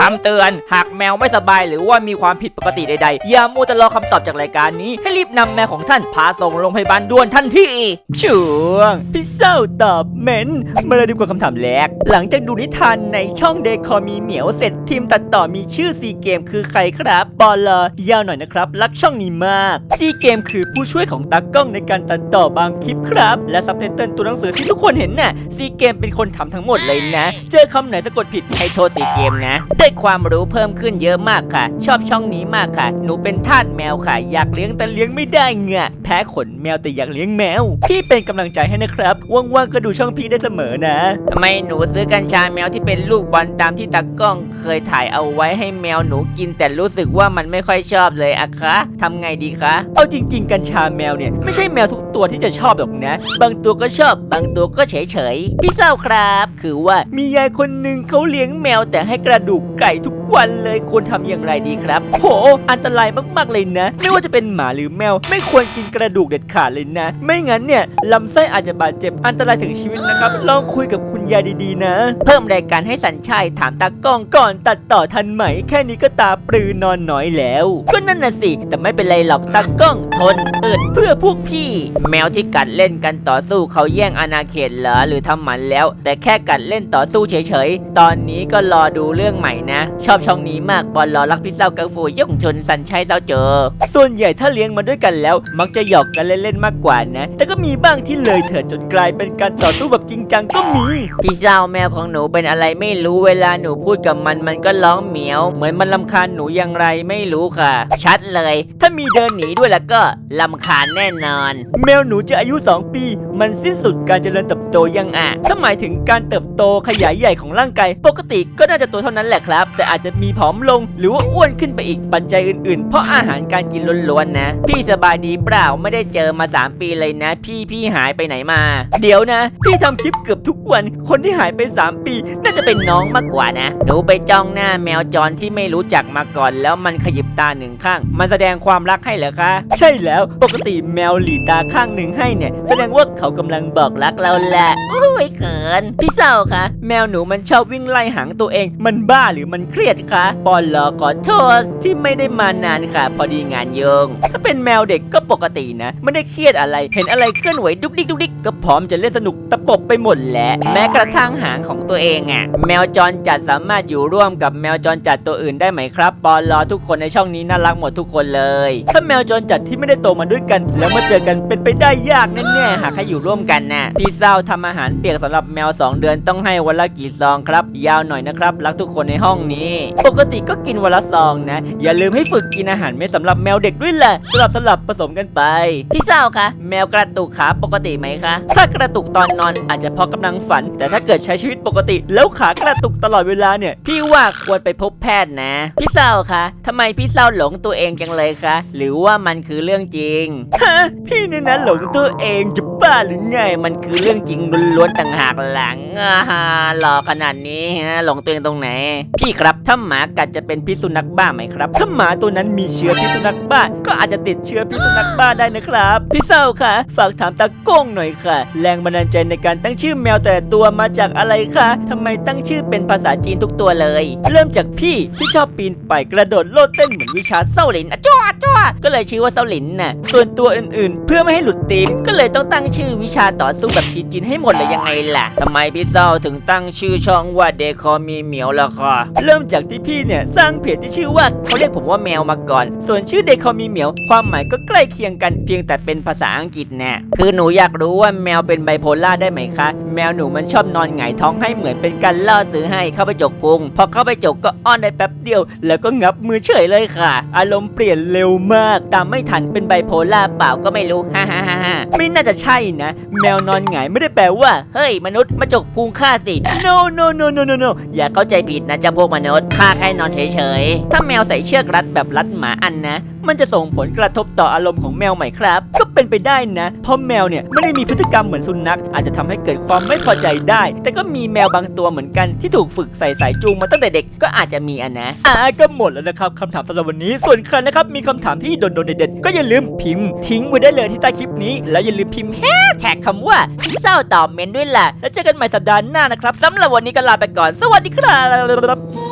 คำเตือน หากแมวไม่สบายหรือว่ามีความผิดปกติใดๆ อย่ามัวแต่รอคำตอบจากรายการนี้ให้รีบนำแมวของท่านพาส่งโรงพยาบาลด่วนทันทีช่วงพี่เศร้าตอบเม้นมาเลยดีกว่าคำถามแรก หลังจากดูนิทานในช่องเดคอมีเหมียวเสร็จทีมตัดต่อมีชื่อซีเกมคือใครครับบอลลยาวหน่อยนะครับ รักช่องนี้มากซีเกมคือผู้ช่วยของตากล้องในการตัดต่อบางคลิปครับ และซับไตเติลตัวหนังสือที่ทุกคนเห็นน่ะซีเกมเป็นคนทำทั้งหมดเลยนะ เจอคำไหนสะกดผิดให้โทษซีเกมนะ ได้ความรู้เพิ่มขึ้นเยอะมากค่ะ ชอบช่องนี้มากค่ะ หนูเป็นทาสแมวค่ะ อยากเลี้ยงแต่เลี้ยงไม่ได้เงะแพ้ขนแมวแต่อยากเลี้ยงแมว พี่เป็นกำลังใจให้นะครับ ว่างๆก็ดูช่องพี่ได้เสมอนะทำไมหนูซื้อกัญชาแมวที่เป็นลูกบอลตามที่ตากล้องเคยถ่ายเอาไว้ให้แมวหนูกิน แต่รู้สึกว่ามันไม่ค่อยชอบเลยอะคะทำไงดีคะ เอาจริง ๆ กัญชาแมวเนี่ยไม่ใช่แมวทุกตัวที่จะชอบหรอกนะ บางตัวก็ชอบ บางตัวก็เฉยๆพี่เศร้าครับ คือว่ามียายคนหนึ่งเขาเลี้ยงแมวแต่ให้กระดูกไก่ทุก วันเลยควรทำอย่างไรดีครับโหอันตรายมากๆเลยนะ ไม่ว่าจะเป็นหมาหรือแมว ไม่ควรกินกระดูกเด็ดขาดเลยนะ ไม่งั้นเนี่ยลำไส้อาจจะบาดเจ็บอันตรายถึงชีวิตนะครับ ลองคุยกับคุณยายดีๆนะ เพิ่มรายการให้สัญชัยถามตากล้องก่อนตัดต่อทันไหม แค่นี้ก็ตาปรือนอนน้อยแล้ว ก็นั่นน่ะสิ แต่ไม่เป็นไรหรอกตากล้องทนอึดเพื่อพวกพี่ แมวที่กัดเล่นกันต่อสู้เขาแย่งอาณาเขตเหรอหรือทำหมันแล้ว แต่แค่กัดเล่นต่อสู้เฉยๆ ตอนนี้ก็รอดูเรื่องใหม่นะ ชอบช่องนี้มากบอลรอรักพี่เศร้ากังฟูย่งชนสัญชัยเศร้าเจอ ส่วนใหญ่ถ้าเลี้ยงมาด้วยกันแล้ว มักจะหยอกกันเล่นๆมากกว่านะ แต่ก็มีบ้างที่เลยเถิดจนกลายเป็นการต่อสู้แบบจริงจังก็มี พี่เศร้าแมวของหนูเป็นอะไรไม่รู้เวลาหนูพูดกับมันมันก็ร้องเหมียว เหมือนมันลำคาญหนูอย่างไรไม่รู้ค่ะ ชัดเลย ถ้ามีเดินหนีด้วยแล้วก็ลำคาญแน่นอน แมวหนูจะอายุ 2 ปี มันสิ้นสุดการเจริญเติบโตยังอะถ้าหมายถึงการเติบโตขยายใหญ่ของร่างกายปกติก็น่าจะตัวเท่านั้นแหละครับ แต่อาจจะมีผอมลง หรือว่าอ้วนขึ้นไปอีกปัจจัยอื่นๆ เพราะอาหารการกินล้วนๆนะ พี่สบายดีเปล่าไม่ได้เจอมา 3 ปีเลยนะ พี่พี่หายไปไหนมา เดี๋ยวนะ พี่ทำคลิปเกือบทุกวัน คนที่หายไป 3 ปี น่าจะเป็นน้องมากกว่านะหนูไปจ้องหน้าแมวจรที่ไม่รู้จักมาก่อน แล้วมันขยิบตาหนึ่งข้าง มันแสดงความรักให้เหรอคะใช่แล้วปกติแมวหลีตาข้างหนึ่งให้เนี่ยแสดงว่าเขากำลังบอกรักเราแหละโอ้ยเขินพี่เศร้าคะแมวหนูมันชอบวิ่งไล่หางตัวเอง มันบ้าหรือมันเครียดคะปอนลอขอโทษที่ไม่ได้มานานค่ะ พอดีงานเยงถ้าเป็นแมวเด็กก็ปกตินะ ไม่ได้เครียดอะไร เห็นอะไรเคลื่อนไหวดุกดิกดุกดิกก็พร้อมจะเล่นสนุกตะปบไปหมดแหละแม้กระทั่งหางของตัวเองอะ่ะ แมวจรจัดสามารถอยู่ร่วมกับแมวจรจัดตัวอื่นได้ไหมครับปอนลอทุกคนในช่องนี้น่ารักหมดทุกคนเลย ถ้าแมวจรจัดที่ไม่ได้โตมาด้วยกัน แล้วมาเจอกันเป็นไปได้ยากแน่ๆหากให้อยู่ร่วมกันนะพี่เศร้าทำอาหารเปียกสำหรับแมว 2 เดือนต้องให้วันละกี่ซองครับ ยาวหน่อยนะครับ รักทุกคนในห้องนี้ปกติก็กินวันละซองนะ อย่าลืมให้ฝึกกินอาหารเม็ดสำหรับแมวเด็กด้วยแหละสลับสลับผสมกันไปพี่เศร้าคะแมวกระตุกขาปกติไหมคะ ถ้ากระตุกตอนนอนอาจจะเพราะกำลังฝัน แต่ถ้าเกิดใช้ชีวิตปกติ แล้วขากระตุกตลอดเวลาเนี่ยพี่ว่าควรไปพบแพทย์นะพี่เศร้าคะทำไมพี่เศร้าหลงตัวเองจังเลยคะหรือว่ามันคือเรื่องจริงฮะพี่เนี่ยนะหลงตัวเองจะ บ้าหรือไง มันคือเรื่องจริงล้วนๆต่างหากหลังอ่าฮะหลอขนาดนี้ฮะหลงตัวเองตรงไหน พี่ครับถ้าหมากัดจะเป็นพิษสุนัขบ้าไหมครับ ถ้าหมาตัวนั้นมีเชื้อพิษสุนัขบ้า ก็อาจจะติดเชื้อพิษสุนัขบ้าได้นะครับ พี่เศร้าค่ะ ฝากถามตาโก้งหน่อยค่ะ แรงบันดาลใจในการตั้งชื่อแมวแต่ตัวมาจากอะไรคะทำไมตั้งชื่อเป็นภาษาจีนทุกตัวเลย เริ่มจากพี่ที่ชอบปีนป่ายกระโดดโลดเต้นเหมือนวิชาเส้าหลินอะจ้วจ้วก็เลยชื่อว่าเส้าหลินน่ะส่วนตัวอื่นๆ เพื่อไม่ให้หลุดธีมก็เลยต้องตั้งชื่อวิชาต่อสู้แบบจีนๆให้หมดเลยยังไงล่ะทำไมพี่เศร้าถึงตั้งชื่อช่องว่าเดคอมีเหมียวละคะเริ่มจากที่พี่เนี่ยสร้างเพจที่ชื่อว่าเขาเรียกผมว่าแมวมาก่อน ส่วนชื่อเดคอมีเหมียวความหมายก็ใกล้เคียงกันเพียงแต่เป็นภาษาอังกฤษแน่คือหนูอยากรู้ว่าแมวเป็นไบโพล่าได้ไหมคะ แมวหนูมันชอบนอนหงายท้องให้เหมือนเป็นการล่อซื้อให้เข้าไปจกพุงพอเข้าไปจกก็อ้อนได้แป๊บเดียว แล้วก็งับมือเฉยเลยค่ะ อารมณ์เปลี่ยนเร็วมากตามไม่ทันเป็นไบโพล่าเปล่าก็ไม่รู้ฮ่าฮ่าฮ่าฮ่า ไม่น่าจะใช่นะ แมวนอนหงายไม่ได้แปลว่า เฮ้ย มนุษย์มาจกพุงข้าสิ no no no no no no อย่าเข้าใจผิดนะเจ้าพวกมนุษย์ข้าแค่นอนเฉยๆ ถ้าแมวใส่เชือกรัดแบบรัดหมาอันนะมันจะส่งผลกระทบต่ออารมณ์ของแมวไหมครับ ก็เป็นไปได้นะ เพราะแมวเนี่ยไม่ได้มีพฤติกรรมเหมือนสุนัข อาจจะทำให้เกิดความไม่พอใจได้ แต่ก็มีแมวบางตัวเหมือนกันที่ถูกฝึกใส่สายจูงมาตั้งแต่เด็กก็อาจจะมีอันนะ อ่าก็หมดแล้วนะครับคำถามสำหรับวันนี้ ส่วนใครนะครับมีคำถามที่โดนๆเด็ดๆก็อย่าลืมพิมพ์ทิ้งไว้ได้เลยที่ใต้คลิปนี้ แล้วอย่าลืมพิมพ์แฮชแท็กคำว่าพี่เศร้าตอบเมนด้วยแหละแล้วเจอกันใหม่สัปดาห์หน้านะครับสำหรับวันนี้ก็ลาไปก่อน สวัสดีครับ